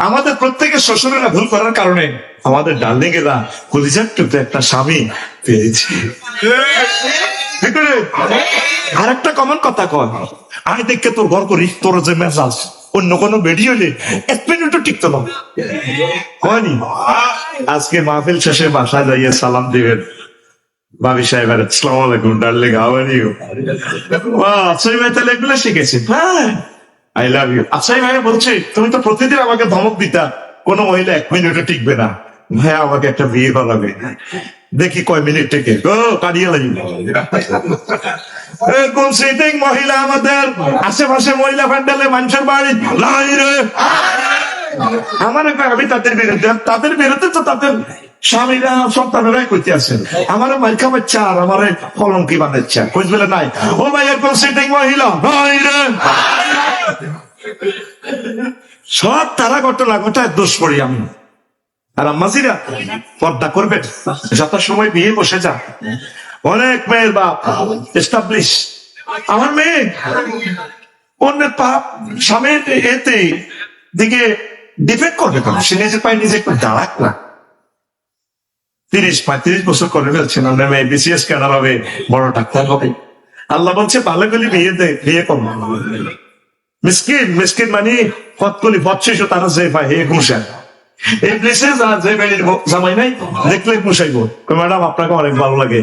আমাদের প্রত্যেকের শ্বশুরেরা ভুল করার কারণে আমাদের ডার্লিং এরা কলিজার টুকরে একটা স্বামী পেয়েছে। আর একটা কমন কথা কয় আমি দেখে তোর ঘর করি তোর যে মেজাজ অন্য কোনো বেডি হলে এক মিনিটও টিকতো না হয়নি? আজকে মাহফিল শেষে বাসায় যাইয়ে সালাম দিবেন। ভাবি সাহেব আসসালাম আলাইকুম ডার্লিং হাউ আর ইউ আচ্ছাই ভাই তাহলে এগুলো শিখেছি হ্যাঁ। আই লাভ ইউ আচ্ছাই ভাই বলছে, তুমি তো প্রতিদিন আমাকে ধমক দিতা। কোনো মহিলা এক মিনিটও টিকবে না। ভাই আমাকে একটা বিয়ে করাবে। দেখি কয় মিনিট থেকে ও কারিয়ে লাগি। কোন সিটিং মহিলা আমাদের? আশেপাশে মহিলা মানুষের বাড়ি। লাই রে। আমার আমি তাদের বিরুদ্ধে তাদের বিরুদ্ধে তো তাদের স্বামীরা, সন্তানেরাই করতে আছেন আমার মাইকা বাচ্চা আর আমার কলঙ্কি বানাচ্ছা বেলে নাই। ও ভাই এরকম সিটিং মহিলা? নাই রে। সব তারা ঘটনা ঘটায়, দোষ করি আমি। আর আম্মাজিরা, পর্দা করবেন যত সময় বিয়ে বসে যা অনেক মেয়ের বাপ এস্টাবলিশ আমার মেয়ে, অন্যের পাপ স্বামীর এতে দিকে ডিপেন্ড করবে কেন? সে নিজের পায়ে নিজে একটু দাঁড়াক না। তিরিশ পঁয়ত্রিশ বছর করে ফেলছেন আপনার মেয়ে বিসিএস ক্যাডার হবে, বড় ডাক্তার হবে। আল্লাহ বলছে, ভালো গলি বিয়ে দে, বিয়ে কর। মিসকিন মিসকিন মানে পথকলি পথ শিশু তারা যে পায় হে ঘুষায় এই প্লেসে যে জামাই নাই, দেখলে ম্যাডাম, আপনাকে অনেক ভালো লাগে।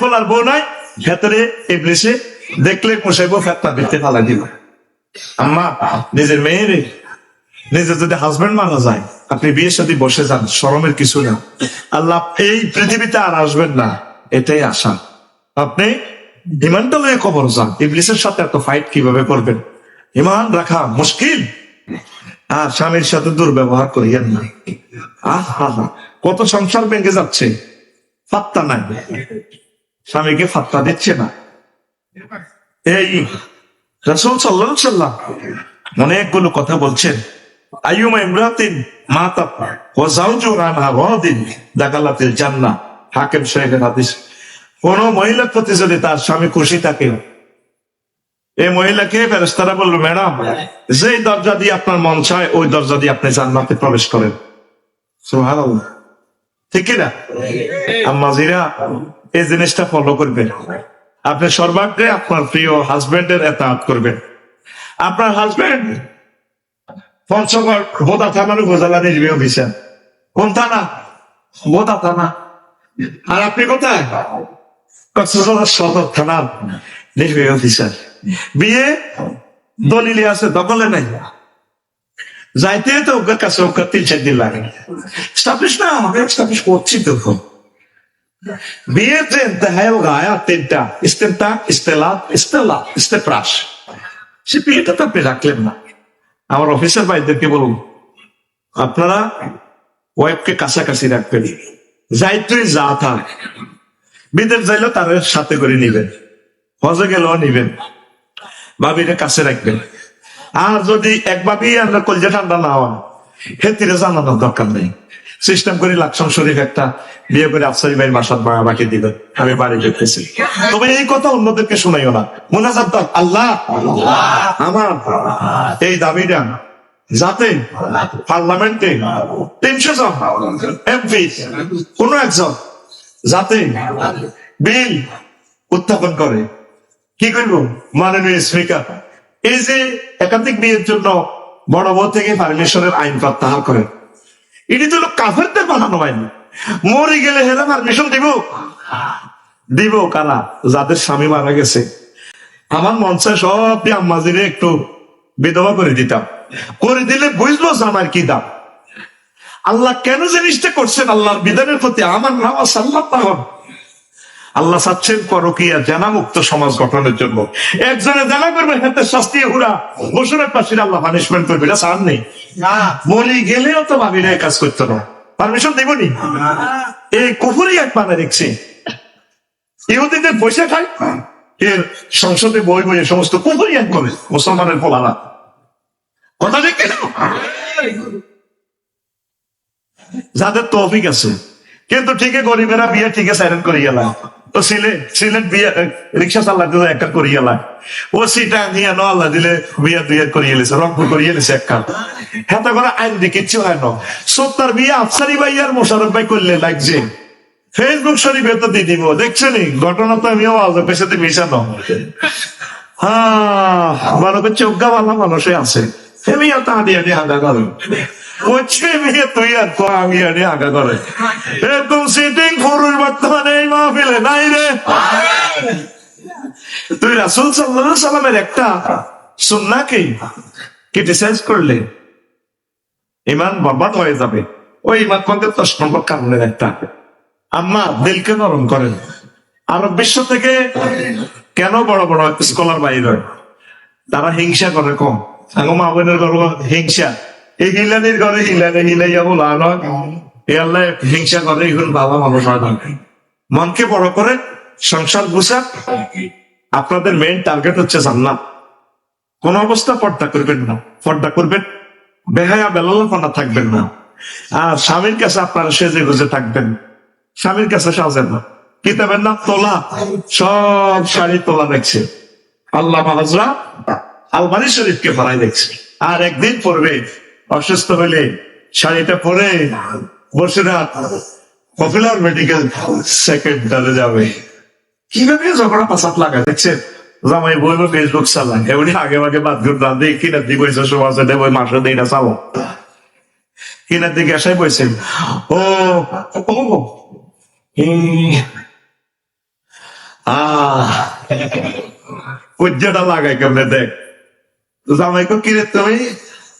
ফল আর বউ নাই, ভেতরে এই প্লেসে দেখলে ফালাই দিব। আম্মা, নিজের মেয়েরে নিজের যদি হাজবেন্ড মারা যায়, আপনি বিয়ের সাথে বসে যান, শরমের কিছু না। আল্লাহ এই পৃথিবীতে আর আসবেন না, এটাই আশা। আপনি ইমানটা লয়ে খবর যান। ইবলিসের সাথে এত ফাইট কীভাবে করবেন? ইমান রাখা মুশকিল। আর স্বামীর সাথে দুর্ব্যবহার করিয়েন না। আহ, কত সংসার ভেঙে যাচ্ছে। ফাত্তা নাই। স্বামীকে ফাত্তা দিচ্ছে না। এই রসুল সাল্লাহ সাল্লাম অনেকগুলো কথা বলছেন। আইয়ুমা ইমরাতিন মাতা ও জাউজু আনহা রাদিন দাখালাতিল জান্নাহ। হাকিম সাহেবের হাদিস। কোন মহিলার প্রতি যদি তার স্বামী খুশি থাকে এই মহিলাকে ফেরেস্তারা বলবে ম্যাডাম, যেই দরজা দিয়ে আপনার মন চায়, ওই দরজা দিয়ে আপনি জান্নাতে প্রবেশ করেন। ঠিক কিনা আম্মাজিরা এই জিনিসটা ফলো করবেন। আপনি সর্বাগ্রে আপনার প্রিয় হাজবেন্ডের এতাহাত করবেন। আপনার হাজবেন্ড পঞ্চগড় বোদা থানার উপজেলা নির্বাহী অফিসার কোন থানা? বোদা থানা। আর আপনি কোথায়? কক্সবাজার সদর থানার নির্বাহী অফিসার বিয়ে দলিলে আছে, দখলে নাই। যাইতে তো ওকে কাছে ওকে তিন চার দিন লাগে। না আমি স্টাবলিশ করছি তো গায়া তিনটা ইস্তেপ্রাস সে বিয়েটা তো আপনি রাখলেন না। আমার অফিসার ভাইদেরকে বলুন, আপনারা ওয়াইফকে কাছাকাছি রাখবেন। যাইতে যা থাক। বিদেশ যাইলেও তার সাথে করে নিবেন। হজে গেলেও নিবেন। ভাবিরে কাছে রাখবেন। আর যদি এক ভাবি আমরা কলজা ঠান্ডা না হওয়া হেতিরে জানানোর দরকার নেই। সিস্টেম করে লাকসাম শরীফ একটা বিয়ে করে আফসারি ভাই বাসাত বাড়া বাকি দিবেন। আমি বাড়ি যেতেছি। তবে এই কথা অন্যদেরকে শোনাইও না। মোনাজাত আল্লাহ! আমার এই দাবিটা যাতে পার্লামেন্টে তিনশো জন, এমপি, কোন একজন যাতে বিল উত্থাপন করে। কি করব? মাননীয় স্পিকার এই যে একাধিক বিয়ের জন্য বড় বউ থেকে পারমিশনের আইন প্রত্যাহার করেন এটি তো কাফেরদের বানানো আইন মরে গেলে হেরা পারমিশন দিব। দিব কারা? যাদের স্বামী মারা গেছে। আমার মন চায় সব আম্মাজিরে একটু বিধবা করে দিতাম। করে দিলে বুঝব যে আমার কি দাম। আল্লাহ কেন জিনিসটা করছেন? আল্লাহর বিধানের প্রতি আমার নাম সাল্লাহ আল্লাহ চাচ্ছেন পরকিয়া জানা মুক্ত সমাজ গঠনের জন্য। একজনে জানা করবে হাতে শাস্তি হুরা বসুরের পাশে আল্লাহ পানিশমেন্ট করবে এটা চান নেই। মলি গেলেও তো ভাবি না কাজ করতো না? পারমিশন দেবনি এই কুফুরি এক মানে দেখছি। ইহুদিদের পয়সা খায় এর সংসদে বই বই সমস্ত কুফুরি এক করে মুসলমানের ফলানা কথা ঠিক কিনা? যাদের তৌফিক আছে কিন্তু ঠিকই গরিবেরা বিয়ে ঠিকই সাইলেন্ট করে গেলাম তো সিলেট সিলেট বিয়ে ও ন হয় না। ফেসবুক শরীফে তো দিয়ে দিব দেখছেনি ঘটনা তো আমিও আলাদা পেছাতে মিশানো। হ্যাঁ মানবের চোখা ভালো মানুষই আছে। আমি আর তা দিয়ে করে ইমান বরবাদ হয়ে যাবে ওই ইমান পন্থের দশ নম্বর কারণের একটা আম্মা দিলকে নরম করেন আরব বিশ্ব থেকে কেন বড় বড় স্কলার বাইর হয় তারা হিংসা করে কম মা বোনের ঘর হিংসা এই হিলানির ঘরে হিলানে হিলাইয়া বলা নয়। এ আল্লাহ হিংসা করে এখন বাবা মানুষ হয় মনকে বড় করে সংসার গুছা। আপনাদের মেইন টার্গেট হচ্ছে জান্নাত। কোন অবস্থা পর্দা করবেন না। পর্দা করবেন বেহায়া বেলাল্লাপনা থাকবেন না। আর স্বামীর কাছে আপনারা সেজে গুজে থাকবেন। স্বামীর কাছে সাজেন না। কিতাবের নাম তোলা। সব শাড়ি তোলা দেখছে। আল্লাহ মহাজরা আলমারি শরীফকে ফরাই দেখছে। আর একদিন পরবে অসুস্থ হলে শাড়িটা পরে বসে না পপুলার মেডিকেল সেকেন্ডারে যাবে। কীভাবে ঝগড়া পাসাত লাগা দেখছেন? জামাই বলব ফেসবুক চালায় এমনি আগে আগে বাদ করে দান দিয়ে কিনার দিকে বসে সমাজে দেবো মাসে দিই না চাবো কিনার দিকে আসাই বসেন ও আহ। লাগাই কেমনে দেখ? জামাইকে কিরে তুমি?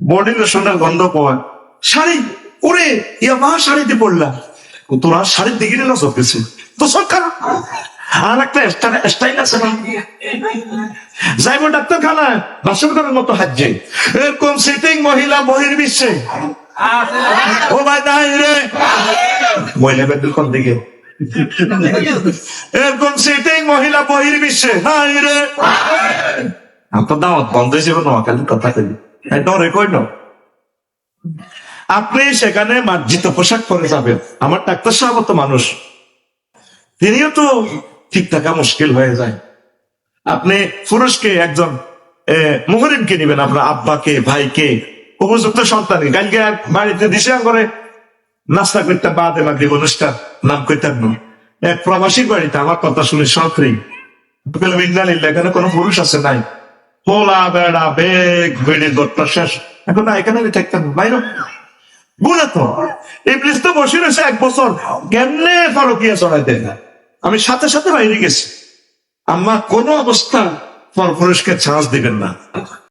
বডি লোশনের গন্ধ পাওয়া। শাড়ি, ওরে, ইয়া মা শাড়িতে পড়লাম তোরা শাড়ির দিকে না চোখেছে তো সরকার আর একটা স্টাইল আছে না? যাইব মতো এরকম সিটিং মহিলা বহির্বিশ্বে। ও ভাই নাই রে। মহিলা বেদুল কোন দিকে? এরকম সিটিং মহিলা বহির্বিশ্বে। নাই রে। আপনার দাওয়াত বন্ধ হয়ে নোয়াখালী কথা কই ডরে কই ন আপনি সেখানে মার্জিত পোশাক পরে যাবেন। আমার ডাক্তার সাহেব তো মানুষ। তিনিও তো ঠিক থাকা মুশকিল হয়ে যায়। আপনি পুরুষকে একজন মুহরিমকে নিবেন, আপনার আব্বাকে, ভাইকে, উপযুক্ত সন্তানকে। কালকে বাড়িতে দিশে করে নাস্তা করতে বাদে মাগরিব অনুষ্ঠান, নাম করতেন না। এক প্রবাসীর বাড়িতে আমার কথা শুনে সক্রি এখানে কোনো পুরুষ আছে নাই। বেড়া বেগ শেষ। এখন না, এখানে আমি থাকতাম। বাইরে। বুঝে তো ইবলিস তো বসে রয়েছে এক বছর। কেমনে ফারুকিয়া চড়াইতে আমি সাথে সাথে বাইরে গেছি। আম্মা কোনো অবস্থা ফল পুরুষকে চান্স দিবেন না।